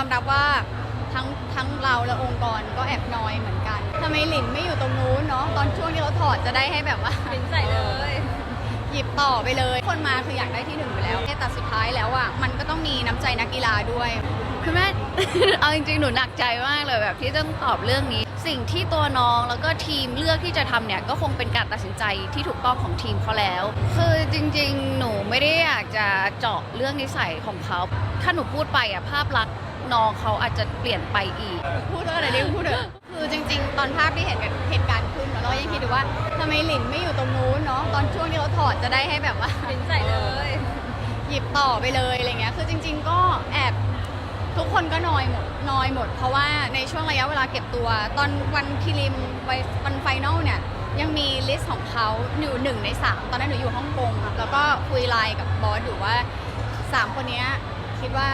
อมรับว่าทั้งทั้งเราและองค์กรก็แอบน้อยเหมือนกันทำไมหลินไม่อยู่ตรงนู้นเนาะตอนช่วงที่เราถอดจะได้ให้แบบว่า เป็นใส่เลย หยิบต่อไปเลย คนมาคืออยากได้ที่หนึ่งไปแล้วแต่สุดท้ายแล้วอะมันก็ต้องมีน้ำใจนักกีฬาด้วยคือแม่ เอาจริงๆ หนูหนักใจมากเลยแบบที่ต้องตอบเรื่องนี้ สิ่งที่ตัวน้องแล้วก็ทีมเลือกที่จะทำเนี่ยก็คงเป็นการตัดสินใจที่ถูกต้องของทีมเขาแล้ว คือจริงๆ หนูไม่ได้อยากจะเจาะเรื่องนิสัยของเขา ถ้าหนูพูดไปอะภาพลักษณ์ น้องเขาอาจจะเปลี่ยนไปอีก พูดเถอะไหนดิพูดเถอะคือจริง ๆ ตอนภาพที่เห็นกันเหตุการณ์ขึ้นเนอะเราก็ยังคิดดูว่าทำไมหลินไม่อยู่ตรงนู้นเนาะตอนช่วงที่เราถอดจะได้ให้แบบว่าเป็นใส่เลย หยิบต่อไปเลยอะไรเงี้ย คือจริง ๆ ก็แอบทุกคนก็นอยหมดนอยหมด เพราะว่าในช่วงระยะเวลาเก็บตัว ตอนวันพิลิมไววันไฟนอลเนี่ย ยังมีลิสต์ของเขาอยู่หนึ่งในสามตอนนั้นหนูอยู่ฮ่องกงอะแล้วก็คุยไลน์กับบอสอยู่ว่าสามคนเนี้ย คิดว่า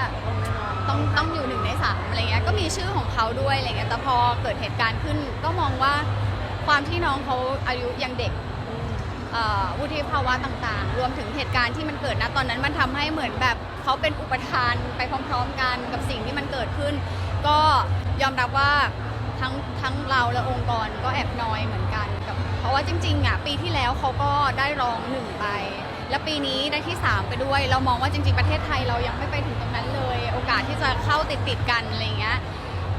ต้องต้องอยู่หนึ่งในสามอะไรเงี้ยก็มีชื่อของเขาด้วยอะไรเงี้ยแต่พอเกิดเหตุการณ์ขึ้นก็มองว่าความที่น้องเขาอายุยังเด็กเอ่อวุฒิภาวะต่างๆ รวมถึงเหตุการณ์ที่มันเกิดนะตอนนั้นมันทำให้เหมือนแบบเขาเป็นอุปทานไปพร้อมๆ กันกับสิ่งที่มันเกิดขึ้น ก็ยอมรับว่าทั้งทั้งเราและองค์กรก็แอบน้อยเหมือนกันกับ เพราะว่าจริงๆอะปีที่แล้วเขาก็ได้รองหนึ่งไป และปีนี้ได้ที่ 3 ไปด้วย เรามองว่าจริง ๆ ประเทศไทยเรายังไม่ไปถึงตรงนั้นเลย โอกาสที่จะเข้าติดๆกันอะไรอย่างเงี้ย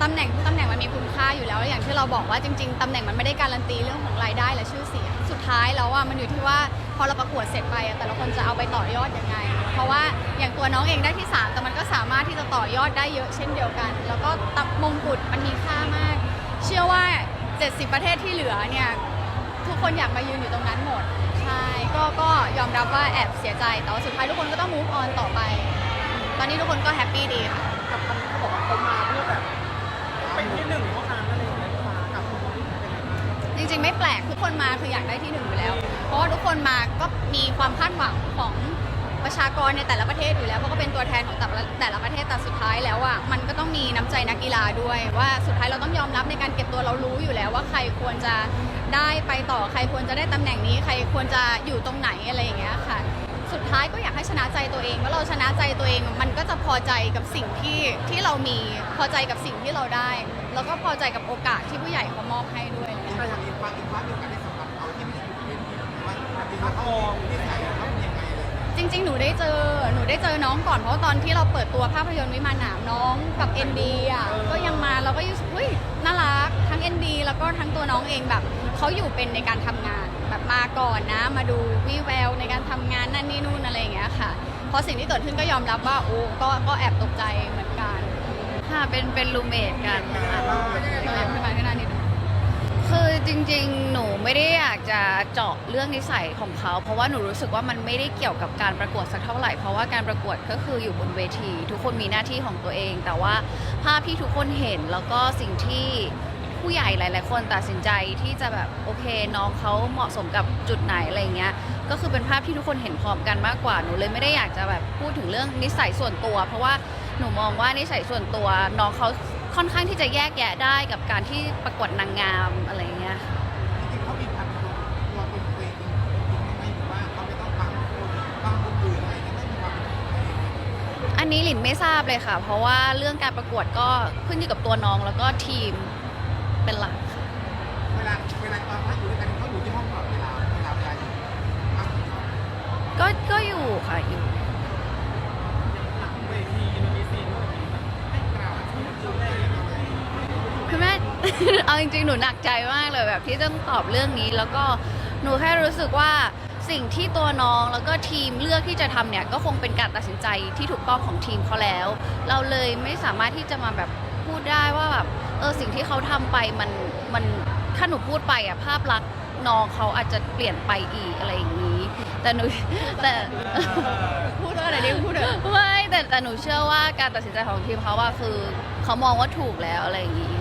ตำแหน่งทุกตำแหน่งมันมีคุณค่าอยู่แล้วแล้วอย่างที่เราบอกว่าจริง ๆตำแหน่งมันไม่ได้การันตีเรื่องของรายได้และชื่อเสียงสุดท้ายแล้วอะมันอยู่ที่ว่าพอเราประกวดเสร็จไปอะแต่ละคนจะเอาไปต่อยอดยังไง เพราะว่าอย่างตัวน้องเองได้ที่ 3 แต่มันก็สามารถที่จะต่อยอดได้เยอะเช่นเดียวกัน แล้วก็ตับมงกุฎมันมีค่ามาก เชื่อว่า 70 ประเทศที่เหลือเนี่ยทุกคนอยากมายืนอยู่ตรงนั้นหมด ใช่ก็ก็ยอมรับว่าแอบเสียใจ แต่ว่าสุดท้ายทุกคนก็ต้อง move on ต่อไป ตอนนี้ทุกคนก็แฮปปี้ดีค่ะ กับคำเขาบอกว่าเขามาเพื่อแบบเป็นที่หนึ่งเท่านั้นอะไรอย่างเงี้ยมากับคุณเป็นยังไงบ้างจริงๆ ไม่แปลกทุกคนมาคืออยากได้ที่หนึ่งอยู่แล้ว เพราะว่าทุกคนมาก็มีความคาดหวังของประชากรในแต่ละประเทศอยู่แล้วเพราะก็เป็นตัวแทนของแต่ละแต่ละประเทศแต่สุดท้ายแล้วอะมันก็ต้องมีน้ำใจนักกีฬาด้วย ว่าสุดท้ายเราต้องยอมรับในการเก็บตัวเรารู้อยู่แล้วว่าใครควรจะ ได้ไปต่อใครควรจะได้ตำแหน่งนี้ ใครควรจะอยู่ตรงไหนอะไรอย่างเงี้ยค่ะ สุดท้ายก็อยากให้ชนะใจตัวเองว่าเราชนะใจตัวเองมันก็จะพอใจกับสิ่งที่ที่เรามีพอใจกับสิ่งที่เราได้ แล้วก็พอใจกับโอกาสที่ผู้ใหญ่เขามอบให้ด้วยอะไรเงี้ยถ้าอย่างอีกฝั่งอีกฝั่งเดียวกันได้สำหรับเขาที่ไม่อยู่บนเวทีว่าจริงๆแล้วเขาที่ใส่เขาเป็นยังไงอะไรอย่างเงี้ยจริงๆ หนูได้เจอ หนูได้เจอน้องก่อน เพราะว่าตอนที่เราเปิดตัวภาพยนตร์วิมานหนามน้องกับ ND อะ ก็ยังมาเราก็รู้สึกเฮ้ยน่ารัก ทั้ง ND แล้วก็ทั้งตัวน้องเองแบบ เขาอยู่เป็นในการทำงานแบบมาก่อนนะ มาดูวิแววในการทำงานนั่นนี่นู่นอะไรอย่างเงี้ยค่ะพอสิ่งที่เกิดขึ้นก็ยอมรับว่าโอ้ก็ก็แอบตกใจเหมือนกันค่ะเป็นเป็นรูเมทกันค่ะเออขึ้นมาขึ้นนิดคือจริงๆ หนูไม่ได้อยากจะเจาะเรื่องนิสัยของเขา เพราะว่าหนูรู้สึกว่ามันไม่ได้เกี่ยวกับการประกวดสักเท่าไหร่ เพราะว่าการประกวดก็คืออยู่บนเวที ทุกคนมีหน้าที่ของตัวเอง แต่ว่าภาพที่ทุกคนเห็นแล้วก็สิ่งที่ ผู้ใหญ่หลาย ๆ คนตัดสินใจที่จะแบบโอเคน้องเขาเหมาะสมกับจุดไหนอะไรเงี้ยก็คือเป็นภาพที่ทุกคนเห็นพร้อมกันมากกว่าหนูเลยไม่ได้อยากจะแบบพูดถึงเรื่องนิสัยส่วนตัว เพราะว่าหนูมองว่านิสัยส่วนตัวน้องเขาค่อนข้างที่จะแยกแยะได้กับการที่ประกวดนางงามอะไรเงี้ยจริงๆเขามีพันตัวตัวเป็นตัวเองจริงๆไม่ว่าเขาไม่ต้องฟังคนฟังคนอื่นอะไรอย่างเงี้ยไม่มีความเป็นตัวเองอันนี้หลินไม่ทราบเลยค่ะ เพราะว่าเรื่องการประกวดก็ขึ้นอยู่กับตัวน้องแล้วก็ทีม เป็นหลักค่ะเวลาเวลาตอนพักอยู่ด้วยกันเขาอยู่ที่ห้องตลอดเวลาเวลาเวลาอยู่พักก็ก็อยู่ค่ะอยู่หลังเวทีมันมีซีนว่าให้กล่าวชื่อจุดแรกยังไงคือแม่ เอาจริงๆ หนูหนักใจมากเลยแบบที่ต้องตอบเรื่องนี้ แล้วก็หนูแค่รู้สึกว่าสิ่งที่ตัวน้องแล้วก็ทีมเลือกที่จะทำเนี่ยก็คงเป็นการตัดสินใจที่ถูกต้องของทีมเขาแล้ว เราเลยไม่สามารถที่จะมาแบบพูดได้ว่าแบบ เออสิ่งที่เขาทำไปมันมันถ้าหนูพูดไปอะภาพลักษณ์น้องเขาอาจจะเปลี่ยนไปอีกอะไรอย่างนี้ แต่หนูแต่พูดเถอะไหนดิพูดเถอะไม่แต่แต่หนูเชื่อว่าการตัดสินใจของทีมเขาว่าคือเขามองว่าถูกแล้วอะไรอย่างนี้